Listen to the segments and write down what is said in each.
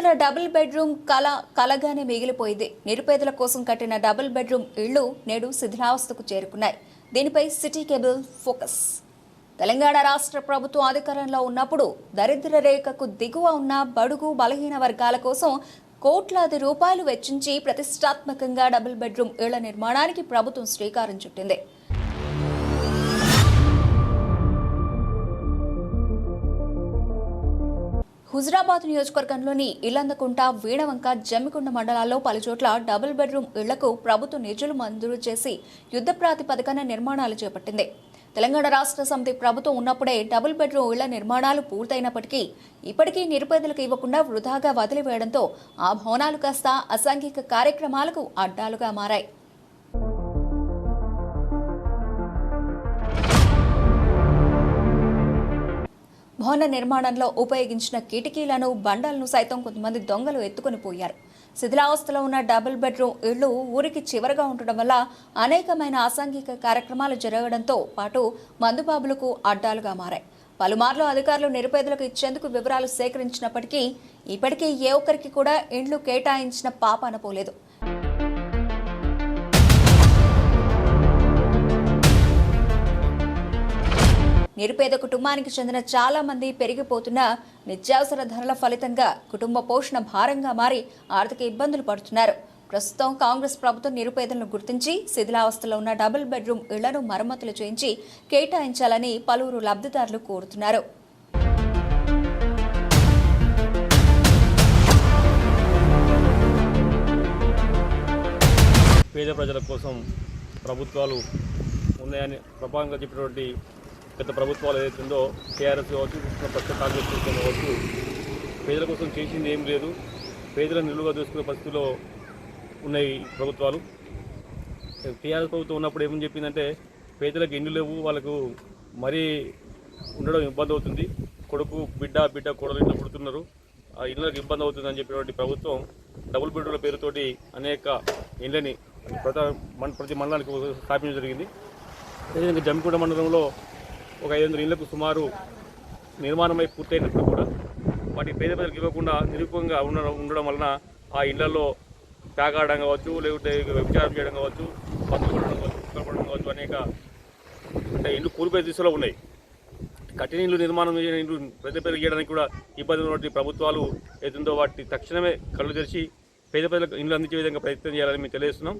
నిరుపేదల double bedroom కళ కలగానే మిగిలిపోయింది. నిరుపేదల కోసం కట్టిన డబుల్ బెడ్రూమ్ ఇళ్ళు నేడు శిథిలావస్థకు చేరుకున్నాయి. దీనిపై సిటీ కేబుల్ ఫోకస్. తెలంగాణ రాష్ట్ర ప్రభుత్వం అధికారంలో ఉన్నప్పుడు దరిద్ర రేఖకు దిగువ ఉన్న బడుగు బలహీన వర్గాల కోసం కోట్లాది రూపాయలు వెచ్చించి ప్రతిష్టాత్మకంగా డబుల్ బెడ్రూమ్ ఇళ్ళ నిర్మాణానికి ప్రభుత్వం శ్రీకారం చుట్టింది. హుజరాబాద్ నియోజకవర్గంలోని ఇల్లందకుంట వీణవంక జమ్మికుంట మండలాల్లో పలుచోట్ల డబుల్ బెడ్రూమ్ ఇళ్ళకు ప్రభుత్వం నిధులు మంజూరు చేసి యుద్ధ ప్రాతిపదికన నిర్మాణాలు చేపట్టింది. తెలంగాణ రాష్ట్ర సమితి ప్రభుత్వం ఉన్నప్పుడే డబుల్ బెడ్రూమ్ ఇళ్ళ నిర్మాణాలు పూర్తయినప్పటికీ ఇప్పటికీ నిరుపేదలకు ఇవ్వకుండా వృధాగా వదిలివేయడంతో ఆ భవనాలు కాస్త అసాంఘిక కార్యక్రమాలకు అడ్డాలుగా మారాయి. భవన నిర్మాణంలో ఉపయోగించిన కిటికీలను బండలను సైతం కొంతమంది దొంగలు ఎత్తుకొని పోయారు. శిథిలావస్థలో ఉన్న డబుల్ బెడ్రూమ్ ఇళ్ళు ఊరికి చివరగా ఉండటం వల్ల అనేకమైన అసాంఘిక కార్యక్రమాలు జరగడంతో పాటు మందుబాబులకు అడ్డాలుగా మారాయి. పలుమార్లు అధికారులు నిరుపేదలకు ఇచ్చేందుకు వివరాలు సేకరించినప్పటికీ ఇప్పటికీ ఏ ఒక్కరికి కూడా ఇండ్లు కేటాయించిన పాప అనపోలేదు నిరుపేద కుటుంబానికి చెందిన చాలా మంది పెరిగిపోతున్న నిత్యావసర ధరల ఫలితంగా కుటుంబ పోషణ భారంగా మారి ఆర్థిక ఇబ్బందులు పడుతున్నారు. ప్రస్తుతం కాంగ్రెస్ ప్రభుత్వం నిరుపేదలను గుర్తించి శిథిలావస్థలో ఉన్న డబుల్ బెడ్రూమ్ ఇళ్ళను మరమ్మతులు చేయించి కేటాయించాలని పలువురు లబ్ధిదారులు కోరుతున్నారు. పేద ప్రజల కోసం ప్రభుత్వాలు ఉన్నాయని ప్రపంచంగా చెప్పినటువంటి గత ప్రభుత్వాలు ఏదైతుందో టీఆర్ఎస్ కావచ్చు ప్రస్తుత కాంగ్రెస్ ప్రభుత్వం కావచ్చు పేదల కోసం చేసింది ఏం లేదు. పేదలను నిలువుగా దోసుకునే పరిస్థితిలో ఉన్నాయి ప్రభుత్వాలు. టీఆర్ఎస్ ప్రభుత్వం ఉన్నప్పుడు ఏమని చెప్పిందంటే పేదలకు ఇండ్లు లేవు వాళ్ళకు మరీ ఉండడం ఇబ్బంది అవుతుంది. కొడుకు బిడ్డ బిడ్డ కోడలు ఇట్లా పుడుతున్నారు. ఆ ఇళ్ళకి ఇబ్బంది అవుతుందని చెప్పినటువంటి ప్రభుత్వం డబుల్ బెడ్రూమ్ల పేరుతోటి అనేక ఇళ్ళని ప్రతి మన ప్రతి మండలానికి స్థాపించడం జరిగింది. అదేవిధంగా జమ్మికుంట మండలంలో ఒక ఐదు వందల ఇళ్ళకు సుమారు నిర్మాణమై పూర్తయినప్పుడు కూడా వాటి పేద ప్రజలకు ఇవ్వకుండా నిరూపంగా ఉండడం ఉండడం వలన ఆ ఇళ్ళలో తాగాడడం కావచ్చు లేకుంటే విచారం చేయడం కావచ్చు పంచుకోవడం కావచ్చు కావచ్చు అనేక అంటే ఇల్లు కూలిపోయే దిశలో ఉన్నాయి. కఠిన ఇల్లు నిర్మాణం చేయని ఇల్లు ప్రతి పేదలకు ఇవ్వడానికి కూడా ఇబ్బంది ఉన్నటువంటి ప్రభుత్వాలు ఏతుందో వాటి తక్షణమే కళ్ళు తెరిచి పేద ప్రజలకు ఇండ్లు అందించే విధంగా ప్రయత్నం చేయాలని మేము తెలియజేస్తున్నాం.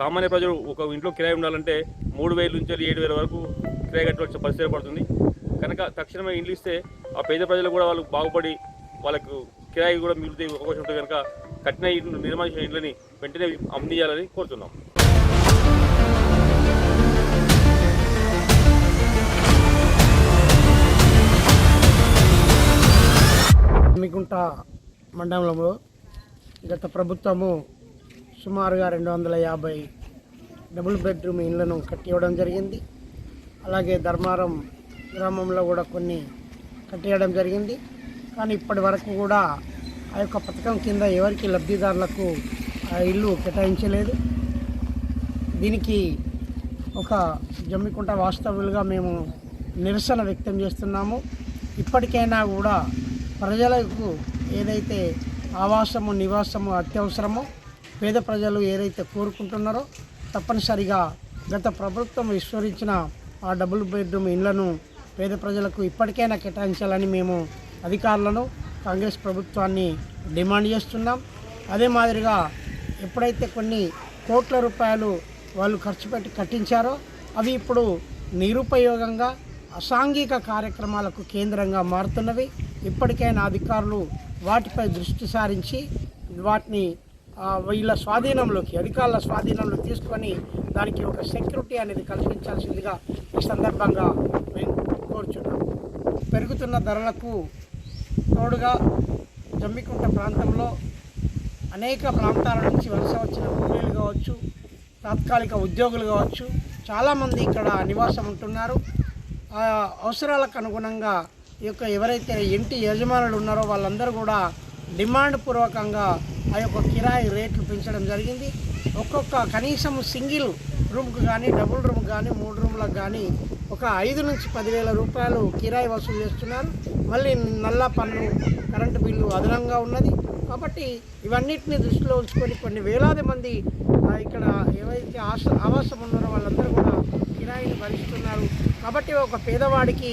సామాన్య ప్రజలు ఒక ఇంట్లో కిరాయి ఉండాలంటే మూడు వేల నుంచి ఏడు వేల వరకు కిరాయి పరిస్థితి ఏర్పడుతుంది. కనుక తక్షణమే ఇండ్లు ఇస్తే ఆ పేద ప్రజలు కూడా వాళ్ళు బాగుపడి వాళ్ళకు కిరాయి కూడా మిగిలితే అవకాశం ఉంటుంది కనుక కట్టిన ఇండ్లు నిర్మాణించిన ఇళ్ళని వెంటనే అందించాలని కోరుతున్నాం. మిగుంట మండలంలో గత ప్రభుత్వము సుమారుగా రెండు వందల యాభై డబుల్ బెడ్రూమ్ ఇళ్ళను కట్టివ్వడం జరిగింది. అలాగే ధర్మారం గ్రామంలో కూడా కొన్ని కట్టేయడం జరిగింది. కానీ ఇప్పటి వరకు కూడా ఆ యొక్క పథకం కింద ఎవరికి లబ్ధిదారులకు ఆ ఇల్లు కేటాయించలేదు. దీనికి ఒక జమ్మికుంట వాస్తవులుగా మేము నిరసన వ్యక్తం చేస్తున్నాము. ఇప్పటికైనా కూడా ప్రజలకు ఏదైతే ఆవాసము నివాసము అత్యవసరమో పేద ప్రజలు ఏదైతే కోరుకుంటున్నారో తప్పనిసరిగా గత ప్రభుత్వం విస్మరించిన ఆ డబుల్ బెడ్రూమ్ ఇళ్ళను పేద ప్రజలకు ఇప్పటికైనా కేటాయించాలని మేము అధికారులను కాంగ్రెస్ ప్రభుత్వాన్ని డిమాండ్ చేస్తున్నాం. అదే మాదిరిగా ఎప్పుడైతే కొన్ని కోట్ల రూపాయలు వాళ్ళు ఖర్చు పెట్టి కట్టించారో అవి ఇప్పుడు నిరుపయోగంగా అసాంఘిక కార్యక్రమాలకు కేంద్రంగా మారుతున్నవి. ఇప్పటికైనా అధికారులు వాటిపై దృష్టి సారించి వాటిని వీళ్ళ స్వాధీనంలోకి అధికారుల స్వాధీనంలో తీసుకొని దానికి ఒక సెక్యూరిటీ అనేది కల్పించాల్సిందిగా ఈ సందర్భంగా మేము కోరుచున్నాం. పెరుగుతున్న ధరలకు తోడుగా జమ్మికుంట ప్రాంతంలో అనేక ప్రాంతాల నుంచి వలస వచ్చిన కూలీలు కావచ్చు తాత్కాలిక ఉద్యోగులు కావచ్చు చాలామంది ఇక్కడ నివాసం ఉంటున్నారు. ఆ అవసరాలకు అనుగుణంగా ఈ యొక్క ఎవరైతే ఇంటి యజమానులు ఉన్నారో వాళ్ళందరూ కూడా డిమాండ్ పూర్వకంగా ఆ యొక్క కిరాయి రేట్లు పెంచడం జరిగింది. ఒక్కొక్క కనీసం సింగిల్ రూమ్కి కానీ డబుల్ రూమ్ కానీ మూడు రూమ్లకు కానీ ఒక ఐదు నుంచి పదివేల రూపాయలు కిరాయి వసూలు చేస్తున్నారు. మళ్ళీ నల్ల పన్ను కరెంటు బిల్లు అదనంగా ఉన్నది. కాబట్టి ఇవన్నిటిని దృష్టిలో ఉంచుకొని కొన్ని వేలాది మంది ఇక్కడ ఏవైతే ఆశ ఆవాసం ఉన్నారో వాళ్ళందరూ కూడా కిరాయిని భరిస్తున్నారు. కాబట్టి ఒక పేదవాడికి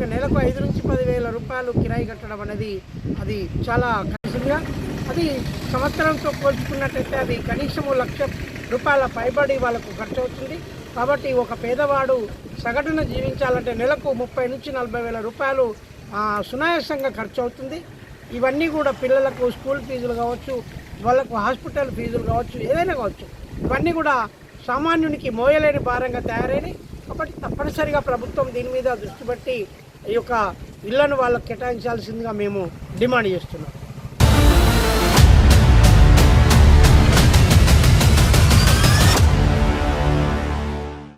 ఒక నెలకు ఐదు నుంచి పదివేల రూపాయలు కిరాయి కట్టడం అనేది అది చాలా కనీసంగా అది సంవత్సరంతో పోల్చుకున్నట్టయితే అది కనీసము లక్ష రూపాయల పైబడి వాళ్ళకు ఖర్చు అవుతుంది కాబట్టి ఒక పేదవాడు సగటున జీవించాలంటే నెలకు ముప్పై నుంచి నలభై వేల రూపాయలు సునాయాసంగా ఖర్చు అవుతుంది ఇవన్నీ కూడా పిల్లలకు స్కూల్ ఫీజులు కావచ్చు వాళ్ళకు హాస్పిటల్ ఫీజులు కావచ్చు ఏదైనా కావచ్చు. ఇవన్నీ కూడా సామాన్యునికి మోయలేని భారంగా తయారైనవి కాబట్టి తప్పనిసరిగా ప్రభుత్వం దీని మీద దృష్టి పెట్టి ఈ యొక్క ఇళ్ళను వాళ్ళకు కేటాయించాల్సిందిగా మేము డిమాండ్ చేస్తున్నాం.